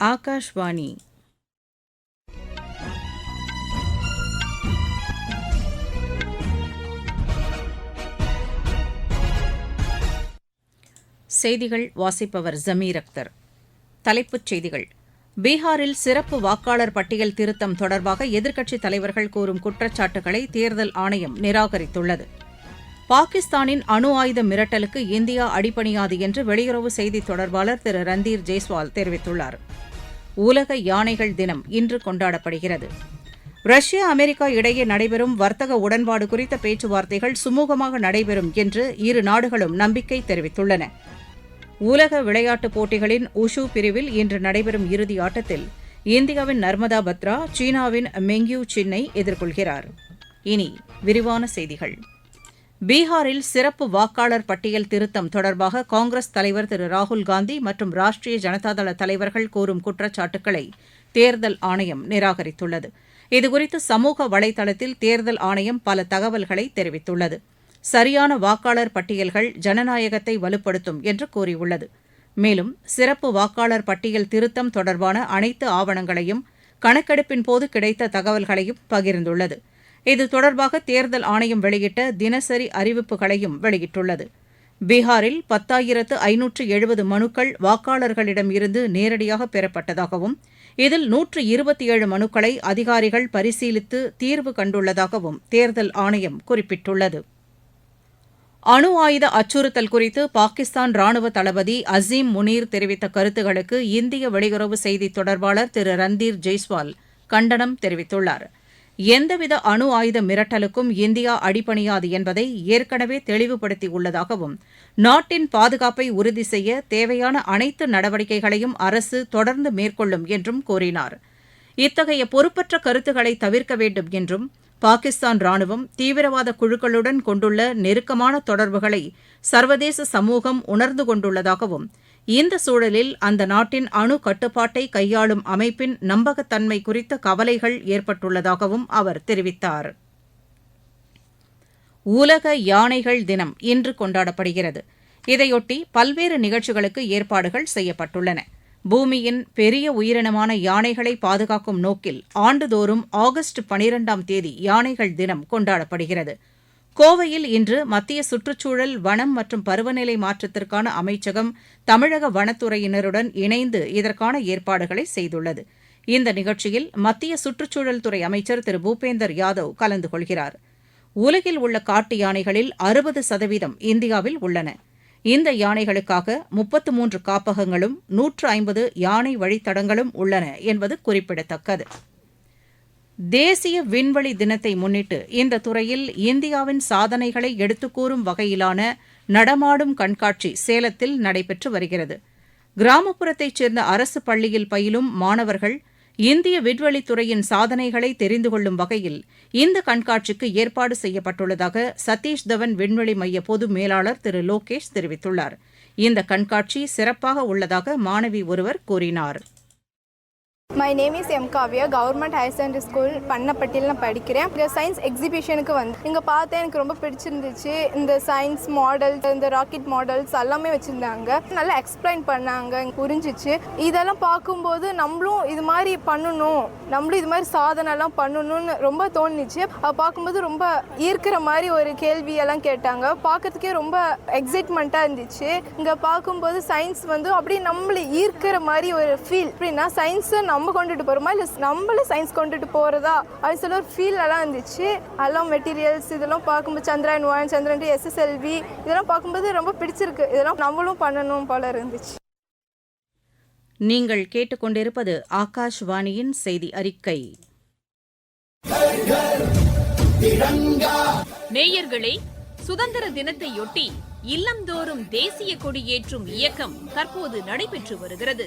ஆகாஷ்வாணி. செய்திகள் வாசிப்பவர் ஜமீர் அக்தர். தலைப்புச் செய்திகள். பீகாரில் சிறப்பு வாக்காளர் பட்டியல் திருத்தம் தொடர்பாக எதிர்க்கட்சித் தலைவர்கள் கூறும் குற்றச்சாட்டுகளை தேர்தல் ஆணையம் நிராகரித்துள்ளது. பாகிஸ்தானின் அணு ஆயுத மிரட்டலுக்கு இந்தியா அடிபணியாது என்று வெளியுறவு செய்தித் தொடர்பாளர் திரு ரந்தீர் ஜெய்ஸ்வால் தெரிவித்துள்ளார். உலக யானைகள் தினம் இன்று கொண்டாடப்படுகிறது. ரஷ்யா அமெரிக்கா இடையே நடைபெறும் வர்த்தக உடன்பாடு குறித்த பேச்சுவார்த்தைகள் சுமூகமாக நடைபெறும் என்று இரு நாடுகளும் நம்பிக்கை தெரிவித்துள்ளன. உலக விளையாட்டுப் போட்டிகளின் உஷு பிரிவில் இன்று நடைபெறும் இறுதி ஆட்டத்தில் இந்தியாவின் நர்மதா பத்ரா சீனாவின் மெங்யூ சின்னை எதிர்கொள்கிறார். இனி விரிவான செய்திகள். பீகாரில் சிறப்பு வாக்காளர் பட்டியல் திருத்தம் தொடர்பாக காங்கிரஸ் தலைவர் திரு ராகுல் காந்தி மற்றும் ராஷ்டிரிய ஜனதாதள தலைவர்கள் கூறும் குற்றச்சாட்டுக்களை தேர்தல் ஆணையம் நிராகரித்துள்ளது. இதுகுறித்து சமூக வலைதளத்தில் தேர்தல் ஆணையம் பல தகவல்களை தெரிவித்துள்ளது. சரியான வாக்காளர் பட்டியல்கள் ஜனநாயகத்தை வலுப்படுத்தும் என்று கூறியுள்ளது. மேலும் சிறப்பு வாக்காளர் பட்டியல் திருத்தம் தொடர்பான அனைத்து ஆவணங்களையும் கணக்கெடுப்பின் போது கிடைத்த தகவல்களையும் பகிர்ந்துள்ளது. இது தொடர்பாக தேர்தல் ஆணையம் வெளியிட்ட தினசரி அறிவிப்புகளையும் வெளியிட்டுள்ளது. பீகாரில் பத்தாயிரத்து ஐநூற்று எழுபது மனுக்கள் வாக்காளர்களிடம் இருந்து நேரடியாக பெறப்பட்டதாகவும் இதில் நூற்று இருபத்தி ஏழு மனுக்களை அதிகாரிகள் பரிசீலித்து தீர்வு கண்டுள்ளதாகவும் தேர்தல் ஆணையம் குறிப்பிட்டுள்ளது. அணு ஆயுத அச்சுறுத்தல் குறித்து பாகிஸ்தான் ராணுவ தளபதி அசீம் முனீர் தெரிவித்த கருத்துகளுக்கு இந்திய வெளியுறவு செய்தி தொடர்பாளர் திரு ரந்தீர் ஜெய்ஸ்வால் கண்டனம் தெரிவித்துள்ளார். எந்தவித அணு ஆயுத மிரட்டலுக்கும் இந்தியா அடிபணியாது என்பதை ஏற்கனவே தெளிவுபடுத்தியுள்ளதாகவும் நாட்டின் பாதுகாப்பை உறுதி செய்ய தேவையான அனைத்து நடவடிக்கைகளையும் அரசு தொடர்ந்து மேற்கொள்ளும் என்றும் கூறினார். இத்தகைய பொறுப்பற்ற கருத்துக்களை தவிர்க்க வேண்டும் என்றும் பாகிஸ்தான் ராணுவம் தீவிரவாத குழுக்களுடன் கொண்டுள்ள நெருக்கமான தொடர்புகளை சர்வதேச சமூகம் உணர்ந்து கொண்டுள்ளதாகவும் இந்த சூழலில் அந்த நாட்டின் அணு கட்டுப்பாட்டை கையாளும் அமைப்பின் நம்பகத்தன்மை குறித்த கவலைகள் ஏற்பட்டுள்ளதாகவும் அவர் தெரிவித்தார். உலக யானைகள் தினம் இன்று கொண்டாடப்படுகிறது. இதையொட்டி பல்வேறு நிகழ்ச்சிகளுக்கு ஏற்பாடுகள் செய்யப்பட்டுள்ளன. பூமியின் பெரிய உயிரினமான யானைகளை பாதுகாக்கும் நோக்கில் ஆண்டுதோறும் ஆகஸ்ட் பனிரெண்டாம் தேதி யானைகள் தினம் கொண்டாடப்படுகிறது. கோவையில் இன்று மத்திய சுற்றுச்சூழல் வனம் மற்றும் பருவநிலை மாற்றத்திற்கான அமைச்சகம் தமிழக வனத்துறையினருடன் இணைந்து இதற்கான ஏற்பாடுகளை செய்துள்ளது. இந்த நிகழ்ச்சியில் மத்திய சுற்றுச்சூழல் துறை அமைச்சர் திரு. பூபேந்தர் யாதவ் கலந்து கொள்கிறார். உலகில் உள்ள காட்டு யானைகளில் அறுபது சதவீதம் இந்தியாவில் உள்ளன. இந்த யானைகளுக்காக முப்பத்து மூன்று காப்பகங்களும் நூற்று ஐம்பது யானை வழித்தடங்களும் உள்ளன என்பது குறிப்பிடத்தக்கது. தேசிய விண்வெளி தினத்தை முன்னிட்டு இந்த துறையில் இந்தியாவின் சாதனைகளை எடுத்துக்கூறும் வகையிலான நடமாடும் கண்காட்சி சேலத்தில் நடைபெற்று வருகிறது. கிராமப்புறத்தைச் சேர்ந்த அரசு பள்ளியில் பயிலும் மாணவர்கள் இந்திய விண்வெளித்துறையின் சாதனைகளை தெரிந்து கொள்ளும் வகையில் இந்த கண்காட்சிக்கு ஏற்பாடு செய்யப்பட்டுள்ளதாக சதீஷ் தவன் விண்வெளி மைய பொது மேலாளர் திரு லோகேஷ் தெரிவித்துள்ளார். இந்த கண்காட்சி சிறப்பாக உள்ளதாக மாணவி ஒருவர் கூறினார். My name is M Kavya government higher secondary school பண்ணப்பட்டியில் நான் படிக்கிறேன். இங்கே சயின்ஸ் எக்ஸிபிஷனுக்கு வந்து இங்கே பார்த்தேன் எனக்கு ரொம்ப பிடிச்சிருந்துச்சு. இந்த சயின்ஸ் மாடல்ஸ் இந்த ராக்கெட் மாடல்ஸ் எல்லாமே வச்சுருந்தாங்க. நல்லா எக்ஸ்பிளைன் பண்ணாங்க புரிஞ்சிச்சு. இதெல்லாம் பார்க்கும்போது நம்மளும் இது மாதிரி பண்ணணும். நம்மளும் இது மாதிரி சாதனைலாம் பண்ணணும்னு ரொம்ப தோணுச்சு. அதை பார்க்கும்போது ரொம்ப ஈர்க்கிற மாதிரி ஒரு கேள்வியெல்லாம் கேட்டாங்க. பார்க்கறதுக்கே ரொம்ப எக்ஸைட்மெண்ட்டாக இருந்துச்சு. இங்கே பார்க்கும்போது சயின்ஸ் வந்து அப்படியே நம்மளை ஈர்க்கிற மாதிரி ஒரு ஃபீல் அப்படின்னா சயின்ஸை நம்ம கொண்டுட்டு போகிறோமா இல்லை நம்மளும் சயின்ஸ் கொண்டுட்டு போகிறதா அது சொல்ல ஒரு ஃபீல் எல்லாம் இருந்துச்சு. அதெல்லாம் மெட்டீரியல்ஸ் இதெல்லாம் பார்க்கும்போது Chandran one Chandran two SSLV இதெல்லாம் பார்க்கும்போது ரொம்ப பிடிச்சிருக்கு. இதெல்லாம் நம்மளும் பண்ணணும் போல இருந்துச்சு. நீங்கள் கேட்டுக்கொண்டிருப்பது ஆகாஷ்வாணியின் செய்தி அறிக்கை. நேயர்களே சுதந்திர தினத்தையொட்டி இல்லந்தோறும் தேசிய கொடியேற்றும் இயக்கம் தற்போது நடைபெற்று வருகிறது.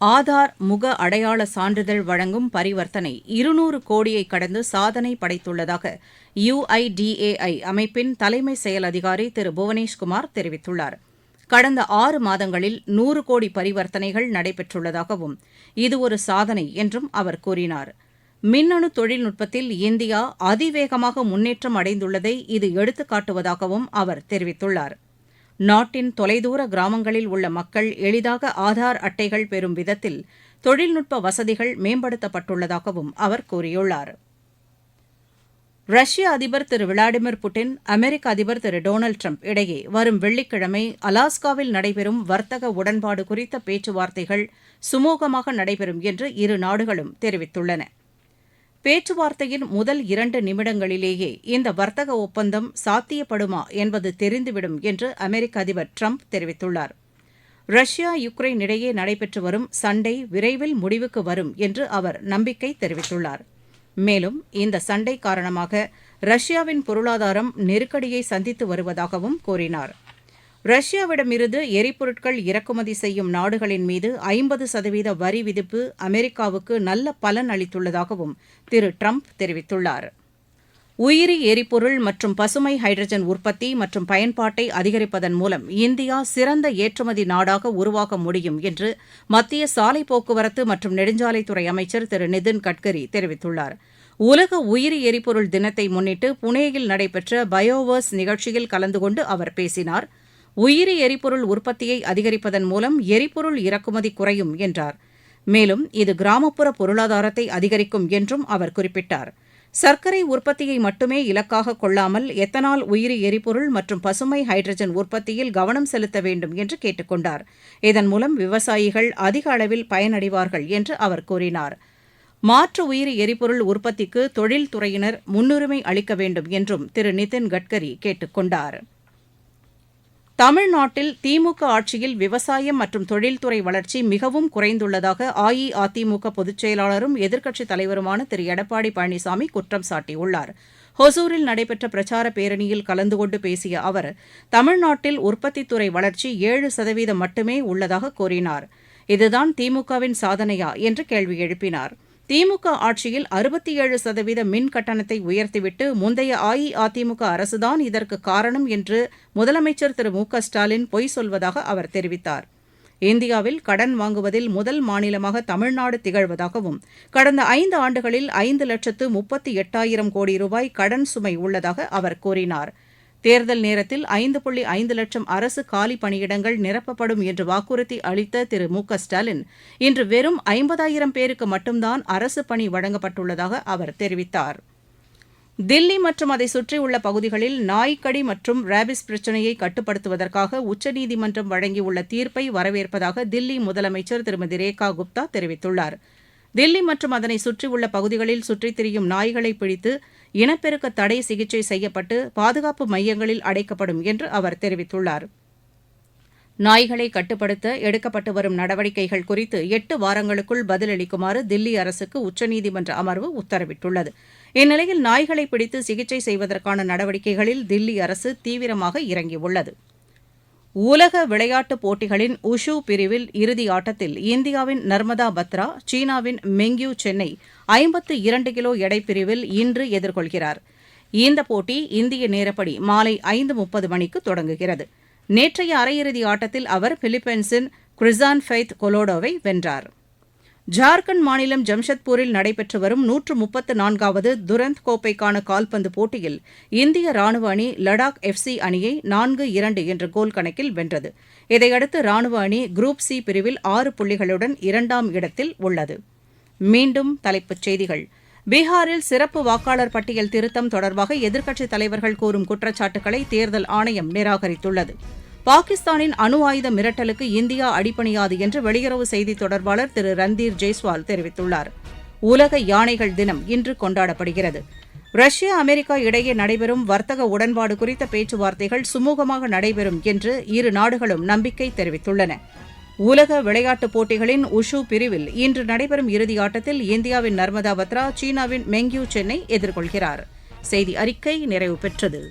ஆதார் முக அடையாள சான்றிதழ் வழங்கும் பரிவர்த்தனை இருநூறு கோடியை கடந்து சாதனை படைத்துள்ளதாக யுஐடிஏஐ அமைப்பின் தலைமை செயல் அதிகாரி திரு புவனேஷ்குமார் தெரிவித்துள்ளார். கடந்த ஆறு மாதங்களில் நூறு கோடி பரிவர்த்தனைகள் நடைபெற்றுள்ளதாகவும் இது ஒரு சாதனை என்றும் அவர் கூறினார். மின்னணு தொழில்நுட்பத்தில் இந்தியா அதிவேகமாக முன்னேற்றம் அடைந்துள்ளதை இது எடுத்துக்காட்டுவதாகவும் அவர் தெரிவித்துள்ளார். நாட்டின் தொலைதூர கிராமங்களில் உள்ள மக்கள் எளிதாக ஆதார் அட்டைகள் பெறும் விதத்தில் தொழில்நுட்ப வசதிகள் மேம்படுத்தப்பட்டுள்ளதாகவும் அவர் கூறியுள்ளார். ரஷ்ய அதிபர் திரு விளாடிமிர் புட்டின் அமெரிக்க அதிபர் திரு டொனால்டு ட்ரம்ப் இடையே வரும் வெள்ளிக்கிழமை அலாஸ்காவில் நடைபெறும் வர்த்தக உடன்பாடு குறித்த பேச்சுவார்த்தைகள் சுமூகமாக நடைபெறும் என்று இரு நாடுகளும் தெரிவித்துள்ளன. பேச்சுவார்த்தையின் முதல் இரண்டு நிமிடங்களிலேயே இந்த வர்த்தக ஒப்பந்தம் சாத்தியப்படுமா என்பது தெரிந்துவிடும் என்று அமெரிக்க அதிபர் ட்ரம்ப் தெரிவித்துள்ளார். ரஷ்யா யுக்ரைன் இடையே நடைபெற்று வரும் சண்டை விரைவில் முடிவுக்கு வரும் என்று அவர் நம்பிக்கை தெரிவித்துள்ளார். மேலும் இந்த சண்டை காரணமாக ரஷ்யாவின் பொருளாதாரம் நெருக்கடியை சந்தித்து வருவதாகவும் கூறினார். ரஷ்யாவிடமிருந்து எரிபொருட்கள் இறக்குமதி செய்யும் நாடுகளின் மீது ஐம்பது சதவீத வரி விதிப்பு அமெரிக்காவுக்கு நல்ல பலன் அளித்துள்ளதாகவும் திரு ட்ரம்ப் தெரிவித்துள்ளார். உயிரி எரிபொருள் மற்றும் பசுமை ஹைட்ரஜன் உற்பத்தி மற்றும் பயன்பாட்டை அதிகரிப்பதன் மூலம் இந்தியா சிறந்த ஏற்றுமதி நாடாக உருவாக முடியும் என்று மத்திய சாலை போக்குவரத்து மற்றும் நெடுஞ்சாலைத்துறை அமைச்சர் திரு நிதின் கட்கரி தெரிவித்துள்ளார். உலக உயிரி எரிபொருள் தினத்தை முன்னிட்டு புனேயில் நடைபெற்ற பயோவர்ஸ் நிகழ்ச்சியில் கலந்து கொண்டு அவர் பேசினார். உயிரி எரிபொருள் உற்பத்தியை அதிகரிப்பதன் மூலம் எரிபொருள் இறக்குமதி குறையும் என்றார். மேலும் இது கிராமப்புற பொருளாதாரத்தை அதிகரிக்கும் என்றும் அவர் குறிப்பிட்டார். சர்க்கரை உற்பத்தியை மட்டுமே இலக்காக கொள்ளாமல் எத்தனால் உயிரி எரிபொருள் மற்றும் பசுமை ஹைட்ரஜன் உற்பத்தியில் கவனம் செலுத்த வேண்டும் என்று கேட்டுக்கொண்டார். இதன் மூலம் விவசாயிகள் அதிக அளவில் பயனடைவார்கள் என்று அவர் கூறினார். மாற்று உயிரி எரிபொருள் உற்பத்திக்கு தொழில்துறையினர் முன்னுரிமை அளிக்க வேண்டும் என்றும் திரு நிதின் கட்கரி கேட்டுக்கொண்டாா் தமிழ்நாட்டில் திமுக ஆட்சியில் விவசாயம் மற்றும் தொழில்துறை வளர்ச்சி மிகவும் குறைந்துள்ளதாக அஇஅதிமுக பொதுச் செயலாளரும் எதிர்க்கட்சித் தலைவருமான திரு. எடப்பாடி பழனிசாமி குற்றம் சாட்டியுள்ளார். ஹொசூரில் நடைபெற்ற பிரச்சார பேரணியில் கலந்து கொண்டு பேசிய அவர் தமிழ்நாட்டில் உற்பத்தித்துறை வளர்ச்சி ஏழு சதவீதம் மட்டுமே உள்ளதாக கூறினார். இதுதான் திமுகவின் சாதனையா? என்று கேள்வி எழுப்பினார். திமுக ஆட்சியில் அறுபத்தி ஏழு சதவீத மின் கட்டணத்தை உயர்த்திவிட்டு முந்தைய அஇஅதிமுக அரசுதான் இதற்கு காரணம் என்று முதலமைச்சர் திரு மு க ஸ்டாலின் பொய் சொல்வதாக அவர் தெரிவித்தார். இந்தியாவில் கடன் வாங்குவதில் முதல் மாநிலமாக தமிழ்நாடு திகழ்வதாகவும் கடந்த ஐந்து ஆண்டுகளில் ஐந்து லட்சத்து முப்பத்தி எட்டாயிரம் கோடி ரூபாய் கடன் சுமை உள்ளதாக அவர் கூறினார். தேர்தல் நேரத்தில் ஐந்து புள்ளி ஐந்து லட்சம் அரசு காலி பணியிடங்கள் நிரப்பப்படும் என்று வாக்குறுதி அளித்த திரு மு க ஸ்டாலின் இன்று வெறும் ஐம்பதாயிரம் பேருக்கு மட்டும்தான் அரசு பணி வழங்கப்பட்டுள்ளதாக அவர் தெரிவித்தார். தில்லி மற்றும் அதை சுற்றியுள்ள பகுதிகளில் நாய்க்கடி மற்றும் ரேபிஸ் பிரச்சினையை கட்டுப்படுத்துவதற்காக உச்சநீதிமன்றம் வழங்கியுள்ள தீர்ப்பை வரவேற்பதாக தில்லி முதலமைச்சர் திருமதி ரேகா குப்தா தெரிவித்துள்ளார். தில்லி மற்றும் அதனை சுற்றியுள்ள பகுதிகளில் சுற்றித் திரியும் நாய்களை பிடித்து இனப்பெருக்க தடை சிகிச்சை செய்யப்பட்டு பாதுகாப்பு மையங்களில் அடைக்கப்படும் என்று அவர் தெரிவித்துள்ளார். நாய்களை கட்டுப்படுத்த எடுக்கப்பட்டு வரும் நடவடிக்கைகள் குறித்து எட்டு வாரங்களுக்குள் பதிலளிக்குமாறு தில்லி அரசுக்கு உச்சநீதிமன்ற அமர்வு உத்தரவிட்டுள்ளது. இந்நிலையில் நாய்களை பிடித்து சிகிச்சை செய்வதற்கான நடவடிக்கைகளில் தில்லி அரசு தீவிரமாக இறங்கியுள்ளது. உலக விளையாட்டுப் போட்டிகளின் உஷு பிரிவில் இறுதி ஆட்டத்தில் இந்தியாவின் நர்மதா பத்ரா சீனாவின் மெங்யூ சென்னை ஐம்பத்து இரண்டு கிலோ எடை பிரிவில் இன்று எதிர்கொள்கிறார். இந்த போட்டி இந்திய நேரப்படி மாலை ஐந்து முப்பது மணிக்கு தொடங்குகிறது. நேற்றைய அரையிறுதி ஆட்டத்தில் அவர் பிலிப்பைன்ஸின் கிறிசான் ஃபெய்த் கொலோடோவை வென்றார். ஜார்க்கண்ட் மாநிலம் ஜம்ஷத்பூரில் நடைபெற்று வரும் நூற்று முப்பத்து நான்காவது துரந்த் கோப்பைக்கான கால்பந்து போட்டியில் இந்திய ராணுவ அணி லடாக் எஃப் சி அணியை நான்கு இரண்டு என்ற கோல் கணக்கில் வென்றது. இதையடுத்து ராணுவ அணி குரூப் சி பிரிவில் ஆறு புள்ளிகளுடன் இரண்டாம் இடத்தில் உள்ளது. மீண்டும் தலைப்புச் செய்திகள். பீகாரில் சிறப்பு வாக்காளர் பட்டியல் திருத்தம் தொடர்பாக எதிர்க்கட்சித் தலைவர்கள் கூறும் குற்றச்சாட்டுகளை தேர்தல் ஆணையம் நிராகரித்துள்ளது. பாகிஸ்தானின் அணு ஆயுத மிரட்டலுக்கு இந்தியா அடிபணியாது என்று வெளியுறவு செய்தி தொடர்பாளர் திரு ரந்தீர் ஜெய்ஸ்வால் தெரிவித்துள்ளார். உலக யானைகள் தினம் இன்று கொண்டாடப்படுகிறது. ரஷ்யா அமெரிக்கா இடையே நடைபெறும் வர்த்தக உடன்பாடு குறித்த பேச்சுவார்த்தைகள் சுமூகமாக நடைபெறும் என்று இரு நாடுகளும் நம்பிக்கை தெரிவித்துள்ளன. உலக விளையாட்டுப் போட்டிகளின் உஷு பிரிவில் இன்று நடைபெறும் இறுதியாட்டத்தில் இந்தியாவின் நர்மதா பத்ரா சீனாவின் மெங்யூ சென்னை எதிர்கொள்கிறார். செய்தி அறிக்கை நிறைவு பெற்றது.